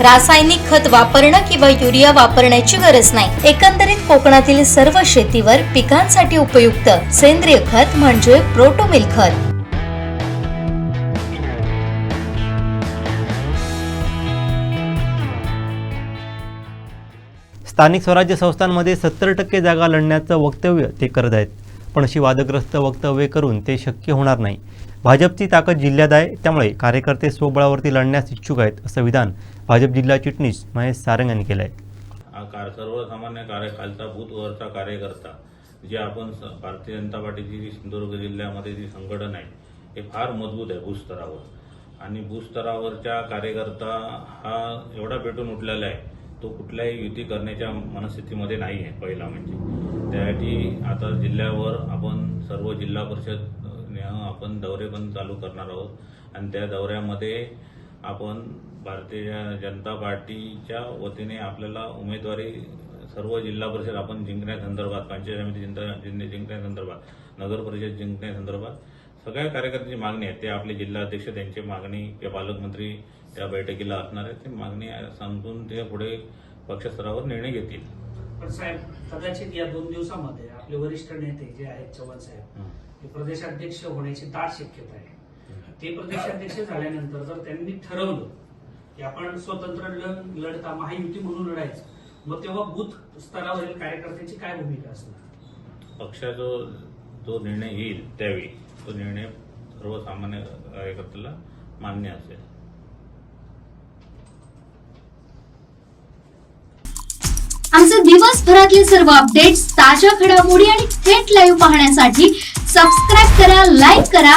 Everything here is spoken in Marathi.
रासायनिक खत वापरणं किंवा युरिया वापरण्याची गरज नाही. एकंदरीत कोकणातील सर्व शेतीवर पिकांसाठी उपयुक्त सेंद्रिय खत म्हणजे प्रोटोमिल खत. स्थानिक स्वराज्य संस्थांमध्ये सत्तर टक्के जागा लढण्याचं वक्तव्य ते करत आहेत. पण अशी वादग्रस्त वक्तव्य करून ते शक्य होणार नाही. भाजपची ताकद जिल्ह्यात आहे त्यामुळे कार्यकर्ते स्वबळावरती लढण्यास इच्छुक आहेत असं विधान भाजप जिल्हा चिटणीस महेश सारंग यांनी केलं आहे हा कार सर्वसामान्य कार्यकालचा भूतवरचा बूथवरचा कार्यकर्ता जे आपण स- भारतीय जनता पार्टीची जी सिंधुदुर्ग जिल्ह्यामध्ये जी संघटन आहे हे फार मजबूत आहे भूस्तरावर आणि भूस्तरावरच्या कार्यकर्ता हा एवढा पेटून उठलेला आहे तो कुठल्याही युती करण्याच्या मनस्थितीमध्ये नाही आहे पहिला म्हणजे. त्यासाठी आता जिल्ह्यावर आपण सर्व जिल्हा परिषद आपण दौरे पण चालू करणार आहोत. आणि त्या दौऱ्यामध्ये आपण भारतीय जनता पार्टीच्या वतीने आपल्याला उमेदवारी सर्व जिल्हा परिषद आपण जिंकण्यासंदर्भात पंचायत समिती जिंकण्या- जिंक- जिंकण्यासंदर्भात नगर परिषद जिंकण्यासंदर्भात सगळ्या कार्यकर्त्यांची मागणी आहे. ते आपले जिल्हाध्यक्ष त्यांची मागणी किंवा पालकमंत्री त्या बैठकीला असणार आहेत. ते मागणी समजून ते पुढे पक्षस्तरावर निर्णय घेतील. पण साहेब कदाचित या दोन दिवसामध्ये आपले वरिष्ठ नेते जे आहेत चव्हाण साहेब हे प्रदेशाध्यक्ष होण्याची दाट शक्यता आहे. ते प्रदेशाध्यक्ष झाल्यानंतर जर त्यांनी ठरवलं की आपण स्वतंत्र लढ लढता महायुती म्हणून लढायचं मग तेव्हा बूथ स्तरावरील कार्यकर्त्यांची काय भूमिका असणार? पक्षा जो जो निर्णय येईल त्यावेळी तो निर्णय सर्वसामान्य कार्यकर्त्याला मान्य असेल. आमचे दिवसभरातले सर्व अपडेट्स ताज्या घडामोडी आणि थेट लाईव्ह पाहण्यासाठी सबस्क्राईब करा लाईक करा